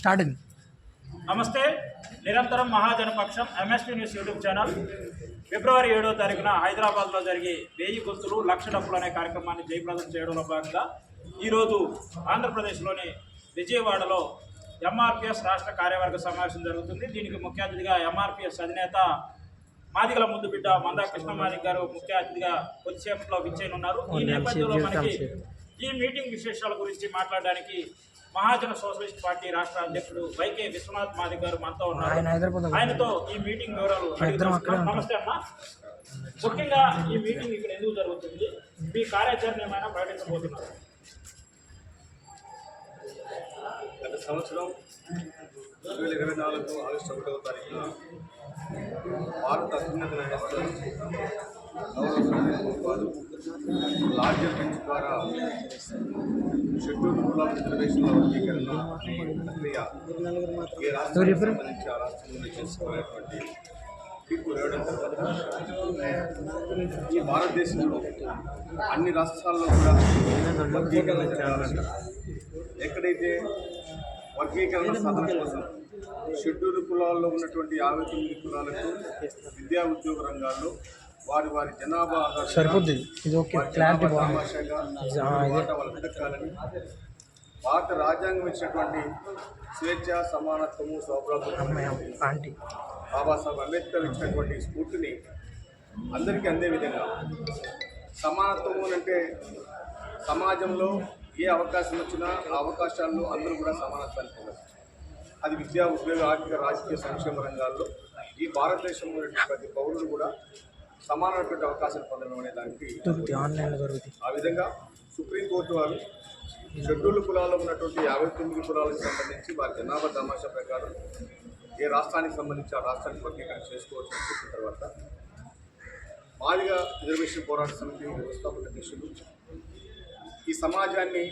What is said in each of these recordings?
Start అయింది. నమస్తే నిరంతరం Mahajana Paksham MSP news YouTube channel ఫిబ్రవరి ఏడో తారీఖున హైదరాబాద్లో జరిగే వెయ్యి గుర్తులు లక్ష డబ్బులు అనే కార్యక్రమాన్ని జయప్రదం చేయడంలో భాగంగా ఈరోజు ఆంధ్రప్రదేశ్లోని విజయవాడలో ఎంఆర్పిఎస్ రాష్ట్ర కార్యవర్గ సమావేశం జరుగుతుంది. దీనికి ముఖ్య అతిథిగా ఎంఆర్పిఎస్ అధినేత మాదిగల ముందు బిడ్డ మందా కృష్ణ మాదిగ గారు ముఖ్య అతిథిగా కొద్దిసేపట్లో విచ్చేయనున్నారు. ఈ నేపథ్యంలో మనకి ఈ మీటింగ్ విశేషాల గురించి మాట్లాడడానికి మహాజన సోషలిస్ట్ పార్టీ రాష్ట్ర అధ్యక్షుడు వైకే విశ్వనాథ్ మాదిగ గారు మనతో ఉన్నారు. ఆయన హైదరాబాద్ ఆయనతో ఈ మీటింగ్ వివరాలు. నమస్తే అన్న ముఖ్యంగా ఈ మీటింగ్ ఇక్కడ ఎందుకు జరుగుతుంది? మీ కార్యాచరణ ఏమైనా ప్రకటించబోతున్నారు? గత సంవత్సరం రెండు వేల ఇరవై నాలుగు ఆగస్టు ఒకటవ తారీఖున భారత అత్యున్నత న్యాయస్థానం లార్జర్ బెంచ్ ద్వారా షెడ్యూల్ రిజర్వేషన్ల వర్గీకరణ ప్రక్రియ ఏ రాష్ట్రానికి సంబంధించి ఆ రాష్ట్రంలో చేసుకునేటువంటి తీర్పు వేయడం తర్వాత ఈ భారతదేశంలో అన్ని రాష్ట్రాల్లో కూడా వర్గీకరణ జరగాలంట ఎక్కడైతే వర్గీకరణ సాధన కోసం షెడ్యూల్ కులాల్లో ఉన్నటువంటి యాభై తొమ్మిది కులాలకు విద్యా ఉద్యోగ రంగాల్లో వారి వారి జనాభా సరిపోద్ది. ఇది ఓకే. క్లారిటీ బాగుంది. భారత రాజ్యాంగం ఇచ్చినటువంటి స్వేచ్ఛ సమానత్వము ఆంటీ. బాబాసాహెబ్ అంబేద్కర్ ఇచ్చినటువంటి స్ఫూర్తిని అందరికీ అందే విధంగా. సమానత్వము అంటే సమాజంలో ఏ అవకాశం వచ్చినా ఆ అవకాశాల్లో అందరూ కూడా సమానత్వాన్ని పొందచ్చు. అది విద్యా ఉద్యోగ ఆర్థిక రాజకీయ సంక్షేమ రంగాల్లో ఈ భారతదేశంలో ఉన్నటువంటి ప్రతి పౌరుడు కూడా సమానమైనటువంటి అవకాశాలు పొందడం అనే దానికి ఆ విధంగా సుప్రీంకోర్టు వారు షెడ్యూల్ కులాల్లో ఉన్నటువంటి యాభై తొమ్మిది కులాలకు సంబంధించి వారి జనాభా తమాషా ప్రకారం ఏ రాష్ట్రానికి సంబంధించి ఆ రాష్ట్రానికి వర్గీకరణ చేసుకోవచ్చు అని చెప్పిన తర్వాత మాదిగా రిజర్వేషన్ పోరాట సమితి వ్యవస్థాపక అధ్యక్షులు ఈ సమాజాన్ని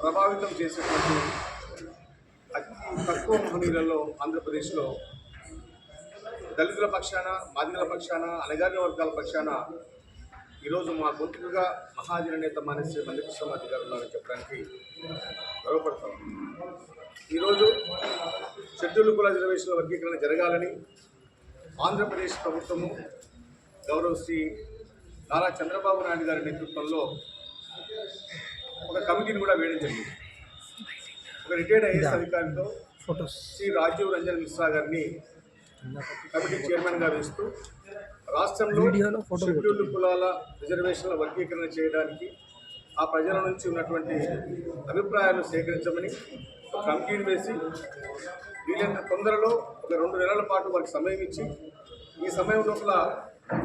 ప్రభావితం చేసేటువంటి అతి తక్కువ మహనీయులలో ఆంధ్రప్రదేశ్లో దళితుల పక్షాన మాదిగల పక్షాన అణగారిన వర్గాల పక్షాన ఈరోజు మా గొంతుకుగా మహాజన నేత మానేశ్వరి మల్లికృష్ణ గారు ఉన్నారని చెప్పడానికి గర్వపడతాం. ఈరోజు షెడ్యూల్ కుల రిజర్వేషన్ల వర్గీకరణ జరగాలని ఆంధ్రప్రదేశ్ ప్రభుత్వము గౌరవ శ్రీ నారా చంద్రబాబు నాయుడు గారి నేతృత్వంలో ఒక కమిటీని కూడా వేయడం జరిగింది. ఒక రిటైర్డ్ ఐఏఎస్ అధికారితో శ్రీ రాజీవ్ రంజన్ మిశ్రా గారిని కమిటీ చైర్మన్గా వేస్తూ రాష్ట్రంలో షెడ్యూల్డ్ కులాల రిజర్వేషన్ల వర్గీకరణ చేయడానికి ఆ ప్రజల నుంచి ఉన్నటువంటి అభిప్రాయాలు సేకరించమని ఒక కమిటీని వేసి వీలైన తొందరలో ఒక రెండు నెలల పాటు వారికి సమయం ఇచ్చి ఈ సమయం లోపల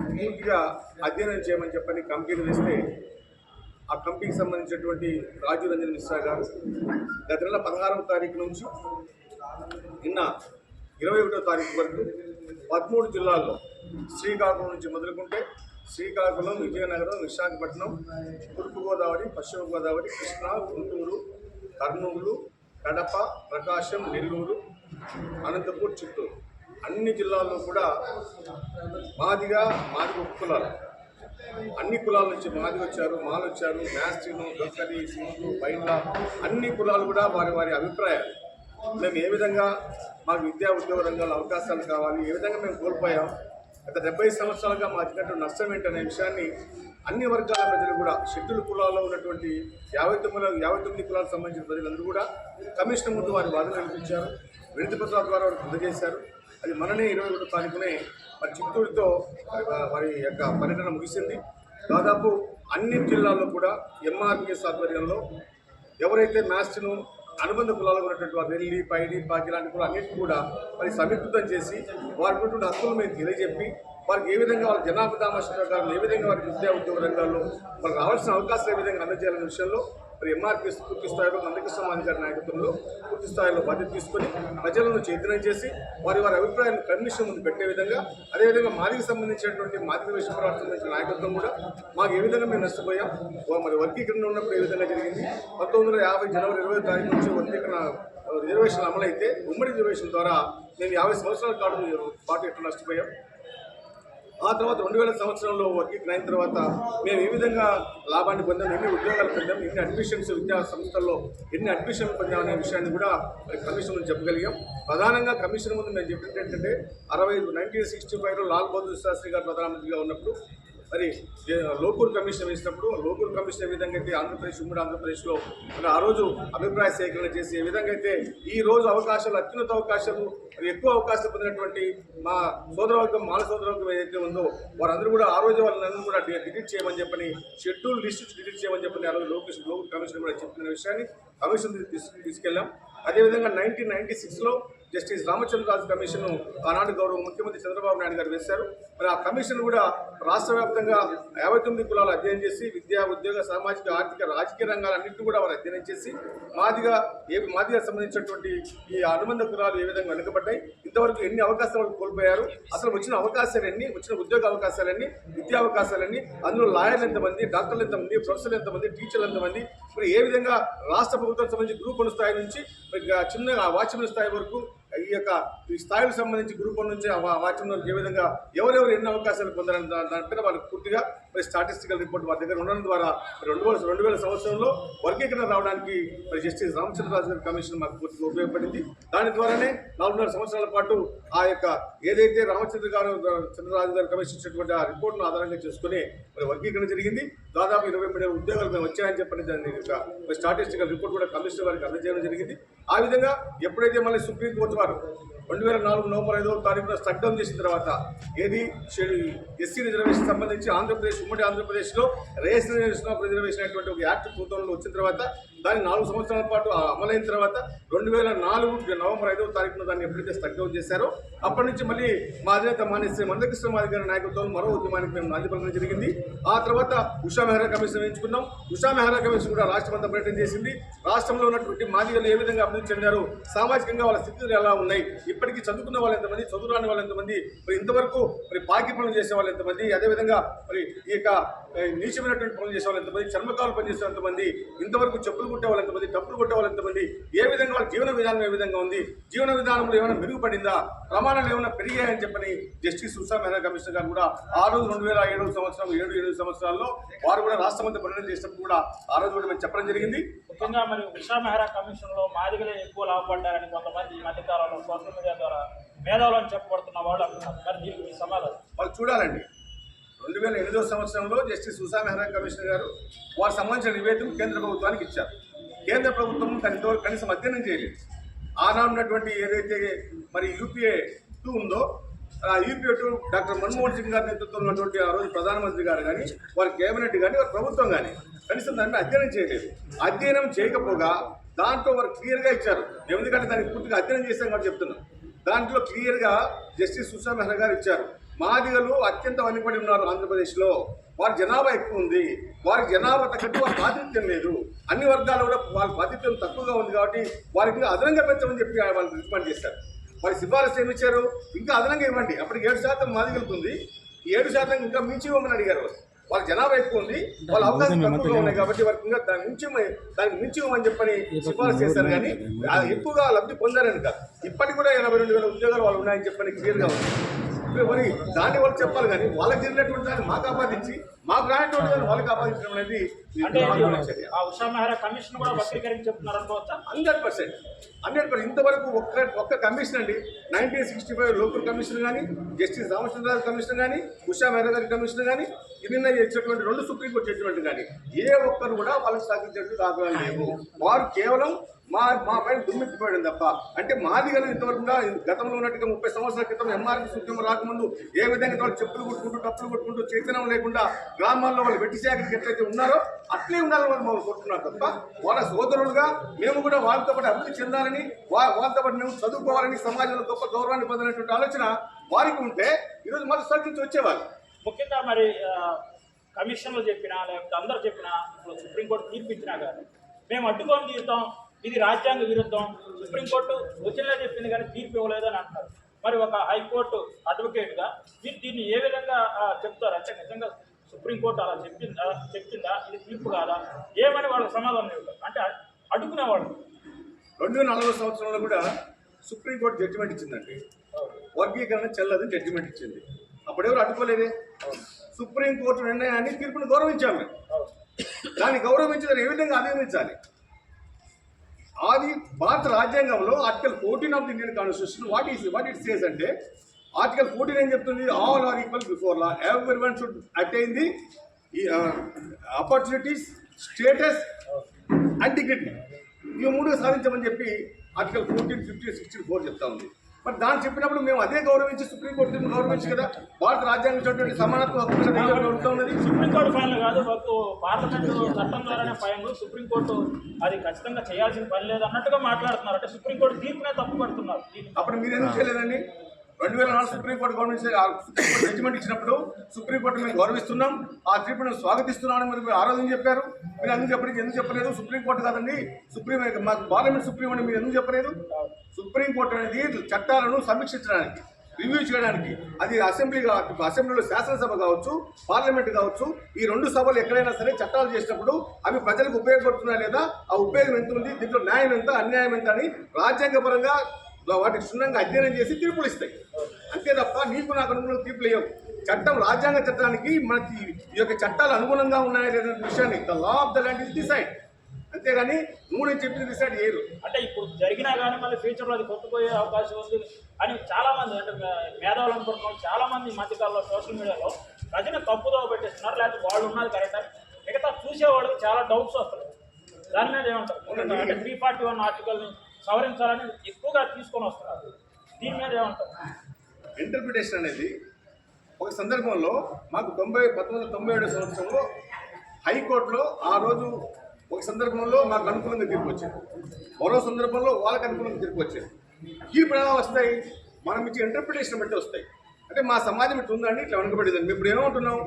పూర్తిగా అధ్యయనం చేయమని చెప్పని కమిటీని వేస్తే ఆ కమిటీకి సంబంధించినటువంటి రాజీవ్ రంజన్ మిశ్రా గారు గత నెల పదహారవ తారీఖు నుంచి నిన్న ఇరవై ఒకటో తారీఖు వరకు పదమూడు జిల్లాల్లో శ్రీకాకుళం నుంచి మొదలుకుంటే శ్రీకాకుళం విజయనగరం విశాఖపట్నం తూర్పుగోదావరి పశ్చిమ గోదావరి కృష్ణా గుంటూరు కర్నూలు కడప ప్రకాశం నెల్లూరు అనంతపూర్ చిత్తూరు. అన్ని జిల్లాల్లో కూడా మాదిగా మాదిగ కులాలు. అన్ని కులాల నుంచి మాది వచ్చారు మాలు వచ్చారు మ్యాస్టిను దొక్కలి సింగు బైండ్ల అన్ని కులాలు కూడా వారి వారి అభిప్రాయాలు. మేము ఏ విధంగా మాకు విద్యా ఉద్యోగ రంగాల్లో అవకాశాలు కావాలి ఏ విధంగా మేము కోల్పోయాం గత డెబ్బై సంవత్సరాలుగా మా అతికంటే నష్టం ఏంటనే విషయాన్ని అన్ని వర్గాల ప్రజలు కూడా షెడ్యూల్ కులాల్లో ఉన్నటువంటి యాభై తొమ్మిది యాభై తొమ్మిది కులాలకు సంబంధించిన ప్రజలందరూ కూడా కమిషన్ ముందు వారి బాధలు కల్పించారు వినతి పత్రాల ద్వారా వారికి అందజేశారు అది మననే ఇరవై ఒకటి తారీఖునే మరి చిత్తూరుతో మరి వారి యొక్క పర్యటన ముగిసింది. దాదాపు అన్ని జిల్లాల్లో కూడా ఎంఆర్పిఎస్ ఆధ్వర్యంలో ఎవరైతే మ్యాథ్స్ను అనుబంధ కులాలకు ఉన్నటువంటి వారు రెల్లి పైడి పాకి లాంటి కూడా అన్నింటినీ కూడా మరి సమీకృతం చేసి వారికి ఉన్నటువంటి హక్కులు మేము తెలియజెప్పి వారికి ఏ విధంగా వాళ్ళ జనాభా ప్రకారం ఏ విధంగా వారికి విద్యా ఉద్యోగ రంగాల్లో వాళ్ళకి రావాల్సిన అవకాశాలు ఏ విధంగా అందజేయాలనే విషయంలో మరి ఎంఆర్పీ పూర్తి స్థాయిలో మందకృష్ణ గారి నాయకత్వంలో పూర్తి స్థాయిలో బాధ్యత తీసుకొని ప్రజలను చైతన్యం చేసి వారి వారి అభిప్రాయాన్ని కమిషన్ ముందు పెట్టే విధంగా అదేవిధంగా మాదికి సంబంధించినటువంటి మాదిక విషయ సంబంధించిన నాయకత్వం కూడా మాకు ఏ విధంగా మేము నష్టపోయాం మరి వర్గీకరణ ఉన్నప్పుడు ఏ విధంగా జరిగింది పంతొమ్మిది వందల యాభై జనవరి ఇరవై తారీఖు నుంచి వర్గీకరణ రిజర్వేషన్ అమలైతే ఉమ్మడి రిజర్వేషన్ ద్వారా నేను యాభై సంవత్సరాల కాలం పాటు ఎట్లా నష్టపోయాం. ఆ తర్వాత రెండు వేల సంవత్సరంలో వర్గీకరణ అయిన తర్వాత మేము ఏ విధంగా లాభాన్ని పొందాం ఎన్ని ఉద్యోగాలు పొందాం ఎన్ని అడ్మిషన్స్ విద్యా సంస్థల్లో ఎన్ని అడ్మిషన్లు పొందాం అనే విషయాన్ని కూడా మరి కమిషన్ ముందు చెప్పగలిగాం. ప్రధానంగా కమిషన్ ముందు మేము చెప్పినట్టు ఏంటంటే అరవై నైన్టీన్ సిక్స్టీ ఫైవ్లో లాల్ బహదూర్ శాస్త్రి గారు ప్రధానమంత్రిగా ఉన్నప్పుడు మరి ఏ, లోకూర్ కమిషన్ వేసినప్పుడు లోకూర్ కమిషన్ ఏ విధంగా అయితే ఆంధ్రప్రదేశ్ ఉమ్మడి ఆంధ్రప్రదేశ్లో మరి ఆ రోజు అభిప్రాయ సేకరణ చేసి ఏ విధంగా అయితే ఈ రోజు అవకాశాలు అత్యున్నత అవకాశాలు మరి ఎక్కువ అవకాశాలు పొందినటువంటి మా సోదరవర్గం మాల సోదరవర్గం ఏదైతే ఉందో వారందరూ కూడా ఆ రోజు వాళ్ళందరూ కూడా డిలీట్ చేయమని చెప్పని షెడ్యూల్ లిస్ట్ డిలీట్ చేయమని చెప్పని ఆ రోజు లోకేష్ లోకల్ కమిషన్ కూడా చెప్పిన విషయాన్ని కమిషన్ తీసుకెళ్ళాం. అదేవిధంగా నైన్టీన్ నైన్టీ సిక్స్లో జస్టిస్ రామచంద్రరాజు కమిషన్ ఆనాడు గౌరవ ముఖ్యమంత్రి చంద్రబాబు నాయుడు గారు వేశారు. మరి ఆ కమిషన్ కూడా రాష్ట్ర వ్యాప్తంగా యాభై తొమ్మిది కులాలు అధ్యయనం చేసి విద్యా ఉద్యోగ సామాజిక ఆర్థిక రాజకీయ రంగాలన్నింటినీ కూడా వారు అధ్యయనం చేసి మాదిగా ఏ మాదిగా సంబంధించినటువంటి ఈ అనుబంధ కులాలు ఏ విధంగా వెనుకబడ్డాయి ఇంతవరకు ఎన్ని అవకాశాలు కోల్పోయారు అసలు వచ్చిన అవకాశాలు వచ్చిన ఉద్యోగ అవకాశాలన్నీ విద్యా అవకాశాలన్నీ అందులో లాయర్లు ఎంతమంది డాక్టర్లు ఎంతమంది ప్రొఫెసర్లు ఎంతమంది టీచర్లు ఎంతమంది మరి ఏ విధంగా రాష్ట్ర ప్రభుత్వం సంబంధించి గ్రూప్ వన్ స్థాయి నుంచి చిన్న వాచ్మెన్ స్థాయి వరకు ఈ యొక్క ఈ స్థాయికి సంబంధించి గ్రూప్ నుంచి ఆ ఏ విధంగా ఎవరెవరు ఎన్ని అవకాశాలు పొందారని దా- దానిపైన వాళ్ళకి పూర్తిగా మరి స్టాటిస్టికల్ రిపోర్ట్ వారి దగ్గర ఉండడం ద్వారా రెండు వేల రెండు వేల సంవత్సరంలో వర్గీకరణ రావడానికి మరి జస్టిస్ రామచంద్రరాజు గారి కమిషన్ మాకు పూర్తిగా ఉపయోగపడింది. దాని ద్వారానే నాలుగున్నర సంవత్సరాల పాటు ఆ యొక్క ఏదైతే రామచంద్ర గారు చంద్రరాజు గారు కమిషన్ ఇచ్చినటువంటి ఆ రిపోర్ట్ను ఆధారంగా చేసుకుని మరి వర్గీకరణ జరిగింది. దాదాపు ఇరవై మూడు ఉద్యోగాలు మేము వచ్చాయని చెప్పని దాని యొక్క స్టాటిస్టికల్ రిపోర్ట్ కూడా కమిషనర్ వారికి అందజేయడం జరిగింది. ఆ విధంగా ఎప్పుడైతే మళ్ళీ సుప్రీంకోర్టు వారు రెండు వేల నాలుగు నవంబర్ ఐదవ తారీఖున స్టక్ డౌన్ చేసిన తర్వాత ఏది ఎస్సీ రిజర్వేషన్ సంబంధించి ఆంధ్రప్రదేశ్ ఉమ్మడి ఆంధ్రప్రదేశ్లో రేషనలైజేషన్ ఆఫ్ రిజర్వేషన్ అనేటువంటి ఒక యాక్ట్ టూ వచ్చిన తర్వాత దాన్ని నాలుగు సంవత్సరాల పాటు అమలైన తర్వాత రెండు వేల నాలుగు నవంబర్ ఐదవ తారీఖున దాన్ని ఎప్పుడైతే స్టక్ చేశారో అప్పటి నుంచి మళ్ళీ మా అధినేత మానేశ్వరి మందకృష్ణ మాది గారి నాయకత్వంలో మరో ఉద్యమానికి మేము నాంది పలకడం జరిగింది. ఆ తర్వాత ఉషా మెహ్రా కమిషన్ ఎంచుకున్నాం ఉషా మెహ్రా కమిషన్ కూడా రాష్ట్రమంతా పర్యటన చేసింది. రాష్ట్రంలో ఉన్నటువంటి మాదిగలు ఏ విధంగా అభివృద్ధి చెందారు సామాజికంగా వాళ్ళ స్థితులు ఎలా ఉన్నాయి ఇప్పటికీ చదువుకున్న వాళ్ళు ఎంతమంది చదువు రాని వాళ్ళు ఎంతమంది మరి ఇంతవరకు మరి పాకి పనులు చేసే వాళ్ళు ఎంతమంది అదేవిధంగా మరి ఈ యొక్క నీచమైనటువంటి పనులు చేసే వాళ్ళు ఎంతమంది చర్మకాలు పనిచేసే ఎంతమంది ఇంతవరకు చెప్పులు కుట్టే వాళ్ళు ఎంతమంది డబ్బులు కొట్టే వాళ్ళు ఎంతమంది ఏ విధంగా వాళ్ళ జీవన విధానం ఏ విధంగా ఉంది జీవన విధానంలో ఏమైనా మెరుగుపడిందా ప్రమాణాలు ఏమైనా పెరిగాయని చెప్పని జస్టిస్ ఉషా మెహ్రా కమిషనర్ గారు కూడా ఆ రోజు రెండు వేల ఏడవ సంవత్సరం ఏడు ఎనిమిది సంవత్సరాల్లో వారు కూడా రాష్ట్రమంతా పర్యటన చేసినప్పుడు కూడా ఆ రోజు కూడా మేము చెప్పడం జరిగింది. ముఖ్యంగా మరి ఉషా మెహ్రా కమిషన్లో మాదిగలే ఎక్కువ లాభపడ్డారని కొంతమంది ఈ సోషల్ మీడియా ద్వారా మేధావులని చెప్పబడుతున్న వాళ్ళు అంటున్నారు. మరి దీనికి సమాధానం? వాళ్ళు చూడాలండి. రెండు వేల ఎనిమిదో సంవత్సరంలో జస్టిస్ ఉషా మెహ్రా కమిషనర్ గారు వారికి సంబంధించిన నివేదిక కేంద్ర ప్రభుత్వానికి ఇచ్చారు. కేంద్ర ప్రభుత్వం దాని కనీసం అధ్యయనం చేయలేదు. ఆనాడు ఉన్నటువంటి ఏదైతే మరి యూపీఏ టూ ఉందో ఆ UPA two doctor Manmohan Singh గారి నేతృత్వంలో ఉన్నటువంటి ఆ రోజు ప్రధానమంత్రి గారు కానీ వారి కేబినెట్ కానీ వారి ప్రభుత్వం కానీ కనీసం దాన్ని అధ్యయనం చేయలేదు. అధ్యయనం చేయకపోగా దాంట్లో వారు క్లియర్గా ఇచ్చారు. ఎందుకంటే దానికి పూర్తిగా అధ్యయనం చేశాం కాబట్టి చెప్తున్నాం. దాంట్లో క్లియర్గా జస్టిస్ సుషా మెహ్రా గారు ఇచ్చారు. మాదిగలు అత్యంత వెనుకబడి ఉన్నారు ఆంధ్రప్రదేశ్లో. వారి జనాభా ఎక్కువ ఉంది. వారి జనాభా తగ్గట్టు వారి ప్రాతినిధ్యం లేదు. అన్ని వర్గాలు కూడా వారి ప్రాతినిధ్యం తక్కువగా ఉంది కాబట్టి వారికి అదనంగా పెంచమని చెప్పి వాళ్ళు రికమెండ్ చేశారు. వారి సిఫారసు ఏమి ఇచ్చారు? ఇంకా అదనంగా ఇవ్వండి. అప్పటికి ఏడు శాతం మాదిగలుతుంది ఏడు శాతం ఇంకా మించి ఇవ్వమని అడిగారు. వాళ్ళు. జనాభా ఎక్కువ ఉంది. వాళ్ళ అవకాశం తక్కువగా ఉన్నాయి కాబట్టి వారికి ఇంకా దాని మించి దానికి మించి ఇవ్వమని చెప్పని సిఫారసు చేశారు కానీ ఎక్కువగా లబ్ధి పొందారని కాదు. ఇప్పటికి కూడా ఎనభై రెండు వేల ఉద్యోగాలు వాళ్ళు ఉన్నాయని చెప్పని క్లియర్గా ఉంది. మరి దాన్ని వాళ్ళు చెప్పాలి కానీ వాళ్ళకి జరిగినటువంటి దాన్ని మాకు ఆపాదించి మాకు రానటువంటి దాన్ని వాళ్ళకి ఆపాదించడం అనేది అంటే ఆ ఉషా మెహ్రా కమిషన్ కూడా వక్రీకరించి చెప్తున్నారు అనుకోవచ్చా? Hundred percent. Hundred percent. ఇంతవరకు ఒక్క ఒక్క కమిషన్ అండి. Nineteen sixty five local commission కానీ జస్టిస్ రామచంద్రరాజు కమిషన్ కానీ ఉషా మెహ్రా గారి కమిషన్ కానీ నిన్న ఇచ్చినటువంటి రెండు సుప్రీంకోర్టు జడ్జిమెంట్ కానీ ఏ ఒక్కరు కూడా వాళ్ళకి సహకరించేట్టు దాఖలాలు లేవు. వారు కేవలం మా మా పైన దుమ్మెత్తిపోయడం తప్ప. అంటే మాది కానీ ఇంతవరకు గతంలో ఉన్నట్టుగా ముప్పై సంవత్సరాల క్రితం ఎంఆర్పీ ఉద్యమం రాకముందు ఏ విధంగా వాళ్ళు చెప్పులు కొట్టుకుంటూ డప్పులు కొట్టుకుంటూ చైతన్యం లేకుండా గ్రామాల్లో వాళ్ళు వెట్టి శాఖకి ఎట్లయితే ఉన్నారో అట్లే ఉండాలని మనం కోరుకున్నాం తప్ప వాళ్ళ సోదరులుగా మేము కూడా వాళ్ళతో పాటు అభివృద్ధి చెందాలని వా వాళ్ళతో పాటు మేము చదువుకోవాలని సమాజంలో గొప్ప గౌరవాన్ని పొందినటువంటి ఆలోచన వారికి ఉంటే ఈరోజు మళ్ళీ నుంచి వచ్చేవాళ్ళు. ముఖ్యంగా మరి కమిషన్లు చెప్పినా లేకపోతే అందరూ చెప్పినా ఇప్పుడు సుప్రీంకోర్టు తీర్పు ఇచ్చినా కానీ మేము అడ్డుకొని తీరుతాం ఇది రాజ్యాంగ విరుద్ధం సుప్రీంకోర్టు వచ్చినా చెప్పింది కానీ తీర్పు ఇవ్వలేదు అని అంటారు. మరి ఒక హైకోర్టు అడ్వకేట్గా మీరు దీన్ని ఏ విధంగా చెప్తారు? అంటే నిజంగా సుప్రీంకోర్టు అలా చెప్పిందా? చెప్పిందా? ఇది తీర్పు కాదా? ఏమని వాళ్ళకి సమాధానం ఇవ్వరు అంటే అడ్- అడ్డుకునేవాళ్ళు రెండు వేల నలభై సంవత్సరంలో కూడా సుప్రీంకోర్టు జడ్జిమెంట్ ఇచ్చిందండి. వర్గీకరణ చెల్లదని జడ్జిమెంట్ ఇచ్చింది. అప్పుడు ఎవరు అడ్డుకోలేదే? సుప్రీంకోర్టు నిర్ణయాన్ని తీర్పును గౌరవించాం మేము దాన్ని గౌరవించదని ఏ విధంగా అధిగమించాలి? అది భారత రాజ్యాంగంలో article fourteen of the Indian constitution what is what it says అంటే ఆర్టికల్ ఫోర్టీన్ ఏం చెప్తుంది? All are equal before law every one should attain the opportunities status and dignity ఈ మూడు సాధించమని చెప్పి article fourteen fifteen sixteen four చెప్తా ఉంది. మరి దాన్ని చెప్పినప్పుడు మేము అదే గౌరవించి సుప్రీంకోర్టు గౌరవించి కదా? భారత రాజ్యాంగం ఇచ్చినటువంటి సమానత్వ హక్కు ఉన్నది సుప్రీంకోర్టు ఫైనల్ కాదు పార్లమెంట్ చట్టం ద్వారానే ఫైనల్ సుప్రీంకోర్టు అది ఖచ్చితంగా చేయాల్సిన పని లేదు అన్నట్టుగా మాట్లాడుతున్నారు. అంటే సుప్రీంకోర్టు తీర్పునే తప్పు పడుతున్నారు అప్పుడు మీరు ఎందుకు చేయలేదండి? రెండు వేల నాలుగు supreme court government supreme court judgement ఇచ్చినప్పుడు సుప్రీంకోర్టు మేము గౌరవిస్తున్నాం. ఆ తీర్పును స్వాగతిస్తున్నామని మీరు మీరు ఆ రోజు చెప్పారు? మీరు ఎందుకు చెప్పడానికి ఎందుకు చెప్పలేదు? సుప్రీంకోర్టు కాదండి. సుప్రీం మాకు పార్లమెంట్ సుప్రీం అని మీరు ఎందుకు చెప్పలేదు? సుప్రీంకోర్టు అనేది చట్టాలను సమీక్షించడానికి రివ్యూ చేయడానికి. అది అసెంబ్లీ కావచ్చు అసెంబ్లీలో శాసనసభ కావచ్చు పార్లమెంట్ కావచ్చు ఈ రెండు సభలు ఎక్కడైనా సరే చట్టాలు చేసినప్పుడు అవి ప్రజలకు ఉపయోగపడుతున్నాయి లేదా? ఆ ఉపయోగం ఎంత ఉంది దీంట్లో న్యాయం ఎంత అన్యాయం ఎంత అని రాజ్యాంగపరంగా వాటికి క్షుణ్ణంగా అధ్యయనం చేసి తీర్పులు ఇస్తాయి. అంతే తప్ప నీకు నాకు అనుగుణంగా తీర్పులు ఇవ్వవు చట్టం రాజ్యాంగ చట్టానికి మనకి ఈ యొక్క చట్టాలు అనుగుణంగా ఉన్నాయా లేదా విషయాన్ని the law of the land is decide అంతేగాని నువ్వు నేను చెప్పింది డిసైడ్ చేయరు. అంటే ఇప్పుడు జరిగినా కానీ మళ్ళీ ఫ్యూచర్లో అది కొట్టుపోయే అవకాశం ఉంది అని చాలా మంది అంటే మేధావులు అనుకుంటున్నాం. చాలా మంది ఈ మధ్యకాలంలో సోషల్ మీడియాలో ప్రజలు తప్పుదో పెట్టేస్తున్నారు. లేకపోతే వాళ్ళు ఉన్నది కరెక్ట్ మిగతా చూసేవాళ్ళకి చాలా డౌట్స్ వస్తున్నాయి దాని మీద ఏమంటారు? అంటే త్రీ ఫార్టీ వన్ ఆర్టికల్ని సవరించాలని ఎక్కువగా తీసుకొని వస్తున్నారు. దీని మీద ఏమంటారు? ఇంటర్ప్రిటేషన్ అనేది ఒక సందర్భంలో మాకు తొంభై పంతొమ్మిది వందల తొంభై ఏడు సంవత్సరంలో హైకోర్టులో ఆ రోజు ఒక సందర్భంలో మాకు అనుకూలంగా తీర్పు వచ్చింది. మరో సందర్భంలో వాళ్ళకి అనుకూలంగా తీర్పు వచ్చింది. ఈ ఎలా వస్తాయి మనం ఇచ్చే ఇంటర్ప్రిటేషన్ బట్టి వస్తాయి. అంటే మా సమాజం ఇట్లా ఉందండి ఇట్లా వెనకబడిందండి మేము ఇప్పుడు ఏమంటున్నాం?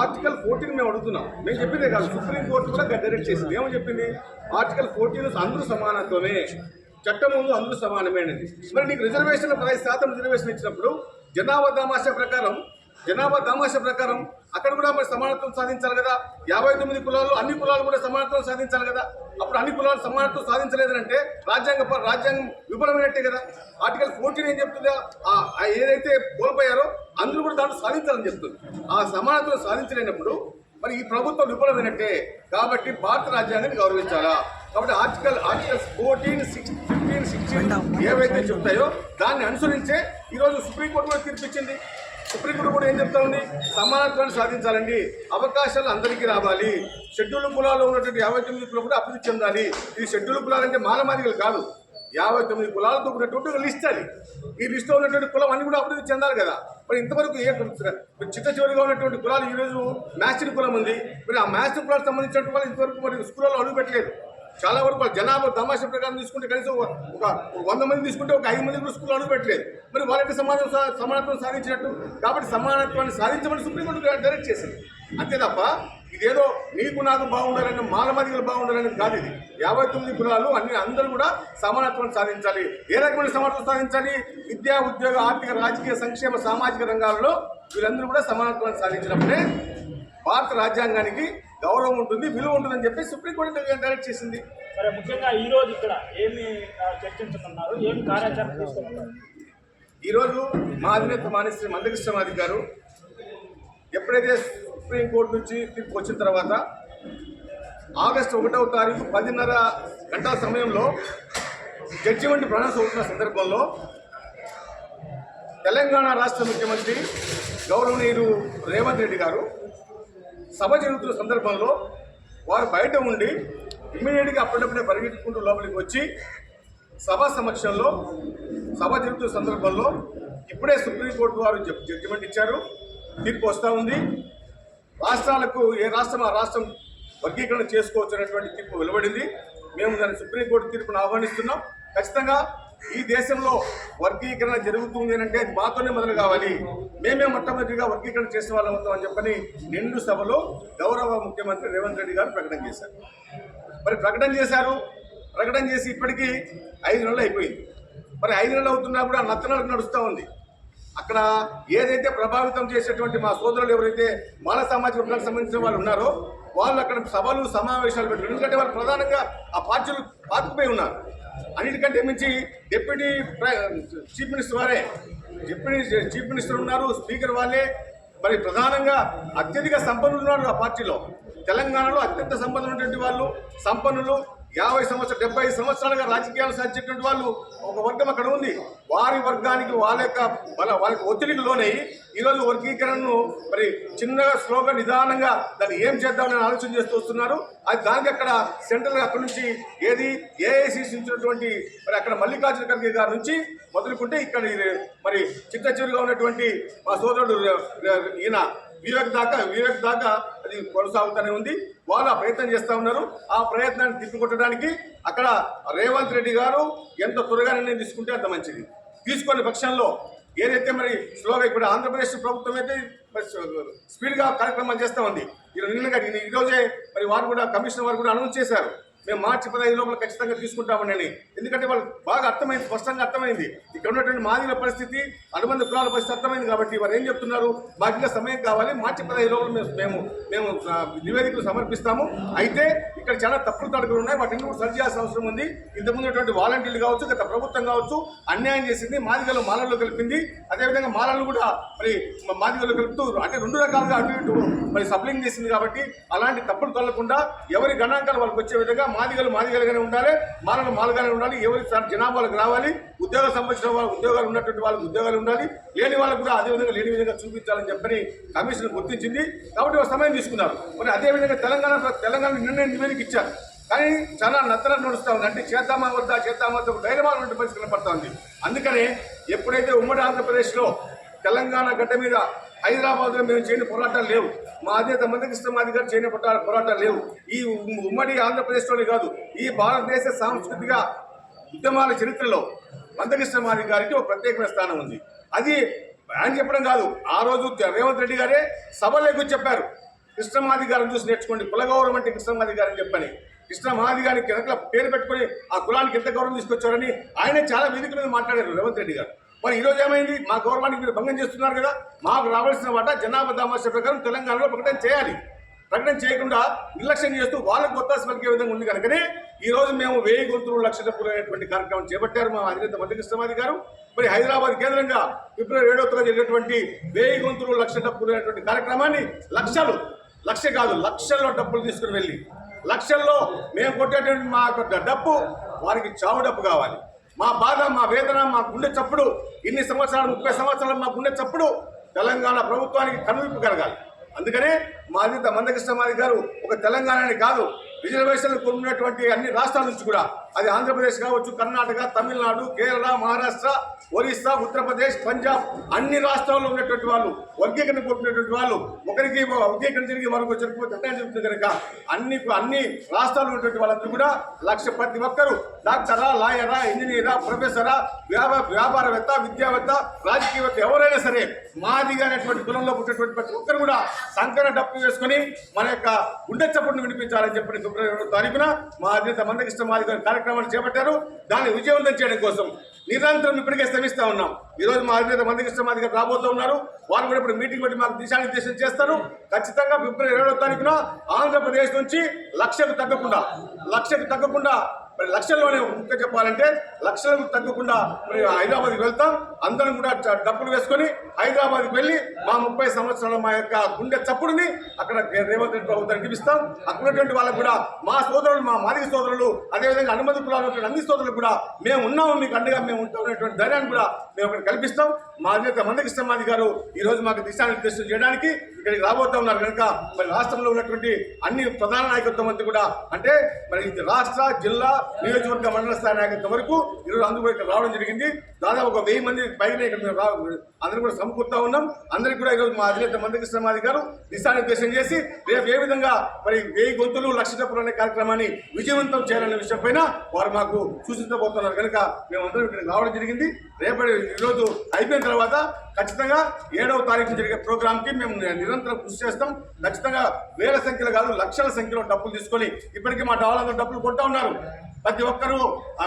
ఆర్టికల్ ఫోర్టీన్ మేము అడుగుతున్నాం. మేము చెప్పిందే కాదు సుప్రీంకోర్టు కూడా డైరెక్ట్ చేసింది. ఏమని చెప్పింది? ఆర్టికల్ ఫోర్టీన్ అందరూ సమానత్వమే. చట్టం ముందు అందరూ సమానమైనది. మరి నీకు రిజర్వేషన్ పదహైదు శాతం రిజర్వేషన్ ఇచ్చినప్పుడు జనాభా దామాషా ప్రకారం జనాభా దామాషా ప్రకారం అక్కడ కూడా మరి సమానత్వం సాధించాలి కదా? యాభై తొమ్మిది కులాలు అన్ని కులాలు కూడా సమానత్వం సాధించాలి కదా? అప్పుడు అన్ని కులాలు సమానత్వం సాధించలేదంటే రాజ్యాంగ ప- రాజ్యాంగం విఫలమైనట్టే కదా? ఆర్టికల్ ఫోర్టీన్ ఏం చెప్తుందా? ఆ ఏదైతే కోల్పోయారో అందరూ కూడా దాంట్లో సాధించాలని చెప్తుంది. ఆ సమానత్వం సాధించలేనప్పుడు మరి ఈ ప్రభుత్వం విఫలమైనట్టే కాబట్టి భారత రాజ్యాంగాన్ని గౌరవించాలా? కాబట్టి ఆర్టికల్ ఆర్టికల్ ఫోర్టీన్ సిక్స్ ఏవైతే చెప్తాయో దాన్ని అనుసరించే ఈరోజు సుప్రీంకోర్టు కూడా తీర్పిచ్చింది. సుప్రీంకోర్టు కూడా ఏం చెప్తా ఉంది? సమానత్వాన్ని సాధించాలండి. అవకాశాలు అందరికీ రావాలి. షెడ్యూల్ కులాల్లో ఉన్నటువంటి యాభై తొమ్మిది కులం కూడా అభివృద్ధి చెందాలి. ఈ షెడ్యూల్ కులాలంటే మానమాదిగలు కాదు. యాభై తొమ్మిది కులాలతో ఉన్నటువంటి ఒక లిస్ట్ అది. ఈ లిస్ట్లో ఉన్నటువంటి కులం అన్ని కూడా అభివృద్ధి చెందాలి కదా. మరి ఇంతవరకు ఏ చిట్ట చివరిగా ఉన్నటువంటి కులాలు ఈరోజు మ్యాస్టర్ కులం ఉంది. మరి ఆ మ్యాస్టర్ కులాలకు సంబంధించినటువంటి వాళ్ళు ఇంతవరకు మరి స్కూళ్ళలో అడుగు పెట్టలేదు. చాలా వరకు జనాభా తమాషా ప్రకారం తీసుకుంటే కనీసం ఒక వంద మంది తీసుకుంటే ఒక ఐదు మంది కూడా స్కూల్ అడుగుపెట్టలేదు మరి వాళ్ళకి సమానం సమానత్వం సాధించినట్టు. కాబట్టి సమానత్వాన్ని సాధించమని సుప్రీంకోర్టు డైరెక్ట్ చేసింది. అంతే తప్ప ఇదేదో నీకు నాకు బాగుండాలని మానవాదికలు బాగుండాలని కాదు ఇది. యాభై తొమ్మిది కులాలు అన్ని అందరూ కూడా సమానత్వం సాధించాలి. ఏ రకమైన సమానత్వం సాధించాలి? విద్యా ఉద్యోగ ఆర్థిక రాజకీయ సంక్షేమ సామాజిక రంగాల్లో వీళ్ళందరూ కూడా సమానత్వాన్ని సాధించినప్పుడే భారత రాజ్యాంగానికి గౌరవం ఉంటుంది విలువ ఉంటుందని చెప్పి సుప్రీంకోర్టు డైరెక్ట్ చేసింది. సరే ముఖ్యంగా ఈ రోజు ఇక్కడ ఏమి చర్చించుకున్నారు ఏమి కార్యాచరణ తీసుకున్నారు ఈరోజు మా అధినేత మానేశ్వరి మందకృష్ణమాది గారు ఎప్పుడైతే సుప్రీంకోర్టు నుంచి తీర్పు వచ్చిన తర్వాత ఆగస్టు ఒకటవ తారీఖు పదిన్నర గంటల సమయంలో జడ్జిమెంట్ ప్రొనౌన్స్ అవుతున్న సందర్భంలో తెలంగాణ రాష్ట్ర ముఖ్యమంత్రి గౌరవనీయులు రేవంత్ రెడ్డి గారు సభ జరుగుతున్న సందర్భంలో వారు బయట ఉండి ఇమ్మీడియట్గా అప్పటికప్పుడే పరిగెత్తుకుంటూ లోపలికి వచ్చి సభ సమక్షంలో సభ జరుగుతున్న సందర్భంలో ఇప్పుడే సుప్రీంకోర్టు వారు జడ్జిమెంట్ ఇచ్చారు. తీర్పు వస్తూ ఉంది. రాష్ట్రాలకు ఏ రాష్ట్రం ఆ రాష్ట్రం వర్గీకరణ చేసుకోవచ్చు అనేటువంటి తీర్పు వెలువడింది. మేము దాన్ని సుప్రీంకోర్టు తీర్పును ఆహ్వానిస్తున్నాం. ఖచ్చితంగా ఈ దేశంలో వర్గీకరణ జరుగుతుంది అంటే అది మాతోనే మొదలు కావాలి. మేమే మొట్టమొదటిగా వర్గీకరణ చేసిన వాళ్ళం అవుతాం అని చెప్పని నిండు సభలో గౌరవ ముఖ్యమంత్రి రేవంత్ రెడ్డి గారు ప్రకటన చేశారు. మరి ప్రకటన చేశారు. ప్రకటన చేసి ఇప్పటికీ ఐదు నెలలు అయిపోయింది. మరి ఐదు నెలలు అవుతున్నా కూడా నత్తనలకు నడుస్తూ ఉంది. అక్కడ ఏదైతే ప్రభావితం చేసేటువంటి మా సోదరులు ఎవరైతే మానవ సామాజిక వర్గానికి సంబంధించిన వాళ్ళు ఉన్నారో వాళ్ళు అక్కడ సభలు సమావేశాలు పెట్టారు ఎందుకంటే వాళ్ళు ప్రధానంగా ఆ పార్టీలు పాతుకుపోయి ఉన్నారు. అన్నిటికంటే మించి డిప్యూటీ ప్ర- చీఫ్ మినిస్టర్ వారే. డిప్యూటీ చీఫ్ మినిస్టర్ ఉన్నారు స్పీకర్ వాళ్ళే. మరి ప్రధానంగా అత్యధిక సంపన్నులు ఉన్నారు ఆ పార్టీలో. తెలంగాణలో అత్యంత సంపన్నులు ఉన్నటువంటి వాళ్ళు సంపన్నులు యాభై సంవత్సరాలు డెబ్బై సంవత్సరాలుగా రాజకీయాలు సాధించేటువంటి వాళ్ళు ఒక వర్గం అక్కడ ఉంది. వారి వర్గానికి వాళ్ళ యొక్క వాళ్ళ వాళ్ళకి ఒత్తిడికి లోనై ఈరోజు వర్గీకరణను మరి చిన్నగా స్లోగా నిదానంగా దాన్ని ఏం చేద్దామని ఆలోచన చేస్తూ వస్తున్నారు. అది దానికి అక్కడ సెంట్రల్ అక్కడ నుంచి ఏది? ఏఐసిసి ఇచ్చినటువంటి మరి అక్కడ మల్లికార్జున ఖర్గే గారి నుంచి మొదలుకుంటే ఇక్కడ మరి చిట్ట చివరిగా ఉన్నటువంటి మా సోదరుడు ఈయన వివేక్ దాకా వివేక్ దాకా అది కొనసాగుతూనే ఉంది. వాళ్ళు ఆ ప్రయత్నం చేస్తూ ఉన్నారు. ఆ ప్రయత్నాన్ని తిప్పికొట్టడానికి అక్కడ రేవంత్ రెడ్డి గారు ఎంత త్వరగా నిర్ణయం తీసుకుంటే అంత మంచిది. తీసుకునే పక్షంలో ఏదైతే మరి స్లోగా ఇప్పుడు ఆంధ్రప్రదేశ్ ప్రభుత్వం అయితే స్పీడ్గా కార్యక్రమాలు చేస్తూ ఉంది. ఈరోజు నిన్నగా ఈరోజే మరి వారు కూడా కమిషనర్ వారు కూడా అనౌన్స్ చేశారు. మేము మార్చి పదహైదు లోపల ఖచ్చితంగా తీసుకుంటామని ఎందుకంటే వాళ్ళకి బాగా అర్థమైంది స్పష్టంగా అర్థమైంది. ఇక్కడ ఉన్నటువంటి మాదిన పరిస్థితి అనుబంధ కులాల పరిస్థితి అర్థమైంది కాబట్టి వారు ఏం చెప్తున్నారు? మాకు ఇంకా సమయం కావాలి మార్చి పదహైదు లోపల మేము మేము మేము నివేదికలు సమర్పిస్తాము. అయితే ఇక్కడ చాలా తప్పులు తడకలు ఉన్నాయి. వాటిని కూడా సరి చేయాల్సిన అవసరం ఉంది. ఇంతకుముందు వాలంటీర్లు కావచ్చు గత ప్రభుత్వం కావచ్చు అన్యాయం చేసింది మాదిగలు మాలల్లో కలిపింది. అదేవిధంగా మాలలు కూడా మరి మాదిగలు కలుపుతూ అంటే రెండు రకాలుగా అటు ఇటు మరి సప్లింగ్ చేసింది కాబట్టి అలాంటి తప్పులు తొలకుండా ఎవరి గణాంకాలు వాళ్ళకి వచ్చే విధంగా మాదిగలు మాదిగలుగానే ఉండాలి మాలలు మాలుగానే ఉండాలి. ఎవరి జనాభాలకు రావాలి ఉద్యోగ సంబంధించిన వాళ్ళు ఉద్యోగాలు ఉన్నటువంటి వాళ్ళకి ఉద్యోగాలు ఉండాలి. లేని వాళ్ళకు కూడా అదే విధంగా లేని విధంగా చూపించాలని చెప్పని కమిషన్ గుర్తించింది. కాబట్టి ఒక సమయం తీసుకున్నారు. మరి అదే విధంగా తెలంగాణ తెలంగాణ నిర్ణయం నివేదిక ఇచ్చారు. కానీ చాలా నత్తర నడుస్తూ ఉంది. అంటే చేద్దామా వద్దా చేద్దామా వద్దా ధైర్యమా పరిస్థితి కనపడతా ఉంది. అందుకనే ఎప్పుడైతే ఉమ్మడి ఆంధ్రప్రదేశ్లో తెలంగాణ గడ్డ మీద హైదరాబాద్లో మేము చేయని పోరాటాలు లేవు. మా అధినేత మందకృష్ణమాది గారు చేయని పోరాటాలు లేవు. ఈ ఉమ్- ఉమ్మడి ఆంధ్రప్రదేశ్లోనే కాదు ఈ భారతదేశ సాంస్కృతిక ఉద్యమాల చరిత్రలో మందకృష్ణమాది గారికి ఒక ప్రత్యేకమైన స్థానం ఉంది. అది ఆయన చెప్పడం కాదు ఆ రోజు రేవంత్ రెడ్డి గారే సభలోకి చెప్పారు. కృష్ణమాది గారిని చూసి నేర్చుకోండి కులగౌరవం అంటే కృష్ణమాది గారని చెప్పని. కృష్ణమాది గారికి పేరు పెట్టుకొని ఆ కులానికి ఎంత గౌరవం తీసుకొచ్చారని ఆయనే చాలా వేదికల మీద మాట్లాడారు రేవంత్ రెడ్డి గారు. మరి ఈరోజు ఏమైంది? మా గౌరవానికి మీరు భంగం చేస్తున్నారు కదా? మాకు రావాల్సిన వాట జనాభా దామాష ప్రకారం తెలంగాణలో ప్రకటన చేయాలి. ప్రకటన చేయకుండా నిర్లక్ష్యం చేస్తూ వాళ్ళకు కొత్త పలికే విధంగా ఉంది కనుకనే ఈ రోజు మేము వేయి గొంతులు లక్ష డబ్బులు కార్యక్రమం చేపట్టారు మా అధినేత మందకృష్ణమాది గారు. మరి హైదరాబాద్ కేంద్రంగా ఫిబ్రవరి ఏడో తరగతి జరిగినటువంటి వేయి గొంతులు లక్ష డబ్బులైనటువంటి కార్యక్రమాన్ని లక్షలు లక్ష కాదు లక్షల్లో డబ్బులు తీసుకుని వెళ్ళి లక్షల్లో మేము కొట్టేటువంటి మా యొక్క డబ్బు వారికి చావు డబ్బు కావాలి. మా బాధ మా వేదన మా గుండె చప్పుడు ఇన్ని సంవత్సరాలు ముప్పై సంవత్సరాలు మా గుండె చప్పుడు తెలంగాణ ప్రభుత్వానికి కనువిప్పు కలగాలి. అందుకనే మా అధిత మందకృష్ణమాది గారు ఒక తెలంగాణని కాదు రిజర్వేషన్లు కొన్నటువంటి అన్ని రాష్ట్రాల నుంచి కూడా అది ఆంధ్రప్రదేశ్ కావచ్చు కర్ణాటక తమిళనాడు కేరళ మహారాష్ట్ర ఒరిస్సా ఉత్తరప్రదేశ్ పంజాబ్ అన్ని రాష్ట్రాల్లో ఉన్నటువంటి వాళ్ళు వర్గీకరణ కొట్టినటువంటి వాళ్ళు ఒకరికి వర్గీకరణ జరిగి మరొక జరిగిపోతే అన్యాయం జరుగుతుంది కనుక అన్ని అన్ని రాష్ట్రాల్లో ఉన్నటువంటి వాళ్ళందరూ కూడా లక్ష ప్రతి ఒక్కరు డాక్టరా లాయరా ఇంజనీరా ప్రొఫెసరా వ్యాపార వ్యాపారవేత్త విద్యావేత్త రాజకీయవేత్త ఎవరైనా సరే మాదిగా అనేటువంటి కులంలో పుట్టినటువంటి ప్రతి ఒక్కరు కూడా సంకర డప్పు వేసుకొని మన యొక్క గుండె చప్పుడును వినిపించాలని చెప్పిన ఫిబ్రవరి తారీఖున మా అధినేత మందకిష్ట మాదిగా కార్యక్రమం కార్యక్రమాలు చేపట్టారు. దాన్ని విజయవంతం చేయడం కోసం నిరంతరం ఇప్పటికే శ్రమిస్తా ఉన్నాం. ఈరోజు మా అధినేత మందకృష్ణ మాది గారు రాబోతూ ఉన్నారు. వారు కూడా ఇప్పుడు మీటింగ్ పెట్టి మాకు దిశానిర్దేశం చేస్తారు. ఖచ్చితంగా ఫిబ్రవరి ఇరవై తారీఖున ఆంధ్రప్రదేశ్ నుంచి లక్షకు తగ్గకుండా లక్షకు తగ్గకుండా మరి లక్షల్లోనే ఇంకా చెప్పాలంటే లక్షలకు తగ్గకుండా మరి హైదరాబాద్కి వెళ్తాం. అందరం కూడా డబ్బులు వేసుకొని హైదరాబాద్కి వెళ్ళి మా ముప్పై సంవత్సరాల మా యొక్క గుండె చప్పుడుని అక్కడ రేవంత్ రెడ్డి ప్రభుత్వానికి ఇప్పిస్తాం. అక్కడ వాళ్ళకు కూడా మా సోదరులు మా మాదిరి సోదరులు అదేవిధంగా అనుమతి కులాలు అన్ని సోదరులు కూడా మేము ఉన్నాము మీకు అండగా మేము ఉంటాం అనేటువంటి ధైర్యాన్ని కూడా మేము అక్కడ కల్పిస్తాం. మా అధినేత మందకృష్ణమాది గారు ఈ రోజు మాకు దిశానిర్దేశం చేయడానికి ఇక్కడికి రాబోతా ఉన్నారు కనుక మరి రాష్ట్రంలో ఉన్నటువంటి అన్ని ప్రధాన నాయకత్వం అంతా కూడా అంటే మరి ఇది రాష్ట్ర జిల్లా నియోజకవర్గ మండల స్థాయి నాయకత్వం వరకు ఈరోజు అందరూ ఇక్కడ రావడం జరిగింది. దాదాపు ఒక వెయ్యి మంది పైన ఇక్కడ మేము అందరూ కూడా సమకూరుతా ఉన్నాం. అందరికీ కూడా ఈరోజు మా అధినేత మందకృష్ణమాది గారు దిశానిర్దేశం చేసి రేపు ఏ విధంగా మరి వెయ్యి గొంతులు లక్ష డబ్బులు అనే కార్యక్రమాన్ని విజయవంతం చేయాలనే విషయం పైన వారు మాకు సూచించబోతున్నారు. కనుక మేమందరం ఇక్కడికి రావడం జరిగింది. రేపటి ఈరోజు అయిపోయిన తర్వాత ఖచ్చితంగా ఏడవ తారీఖు జరిగే ప్రోగ్రామ్కి మేము నిరంతరం కృషి చేస్తాం. ఖచ్చితంగా వేల సంఖ్యలో కాదు లక్షల సంఖ్యలో డబ్బులు తీసుకొని ఇప్పటికీ మా డాలందరూ డబ్బులు కొంటా ఉన్నారు. ప్రతి ఒక్కరూ ఆ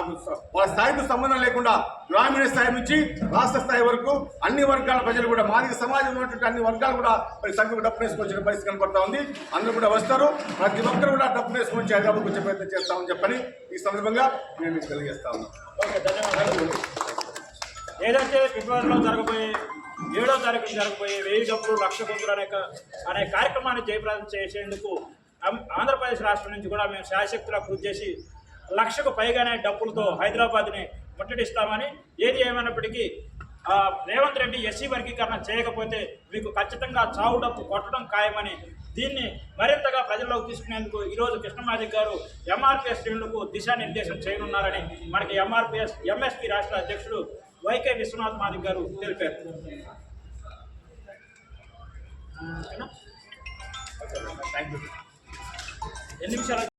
వాళ్ళ స్థాయితో సంబంధం లేకుండా గ్రామీణ స్థాయి నుంచి రాష్ట్ర స్థాయి వరకు అన్ని వర్గాల ప్రజలు కూడా మాదిక సమాజంలో ఉన్నటువంటి అన్ని వర్గాలు కూడా మరి సంఘం డబ్బు వేసుకొచ్చిన పరిస్థితి కనపడతా ఉంది. అందరూ కూడా వస్తారు. ప్రతి ఒక్కరు కూడా డబ్బు వేసుకొని హైదరాబాద్ వచ్చే ప్రయత్నం చేస్తామని చెప్పని ఈ సందర్భంగా నేను మీకు తెలియజేస్తా ఉన్నాను ఓకే ఏదైతే ఫిబ్రవరిలో జరగబోయే ఏడో తారీఖు జరగబోయే వెయ్యి డబ్బులు లక్ష గొంతులు అనే అనే కార్యక్రమాన్ని జయప్రదం చేసేందుకు ఆంధ్రప్రదేశ్ రాష్ట్రం నుంచి కూడా మేము శాయశక్తులా కృషి చేసి లక్షకు పైగానే డబ్బులతో హైదరాబాద్ని ముట్టడిస్తామని ఏది ఏమైనప్పటికీ రేవంత్ రెడ్డి ఎస్సీ వర్గీకరణ చేయకపోతే మీకు ఖచ్చితంగా చావు డబ్బు కొట్టడం ఖాయమని దీన్ని మరింతగా ప్రజల్లోకి తీసుకునేందుకు ఈరోజు కృష్ణమాజిక్ గారు ఎంఆర్పిఎస్ శ్రేణులకు దిశానిర్దేశం చేయనున్నారని మనకి ఎంఆర్పిఎస్ ఎంఎస్పి రాష్ట్ర అధ్యక్షుడు వైకే విశ్వనాథ్ మాదిక్ గారు తెలిపారు. ఎన్ని నిమిషాలు?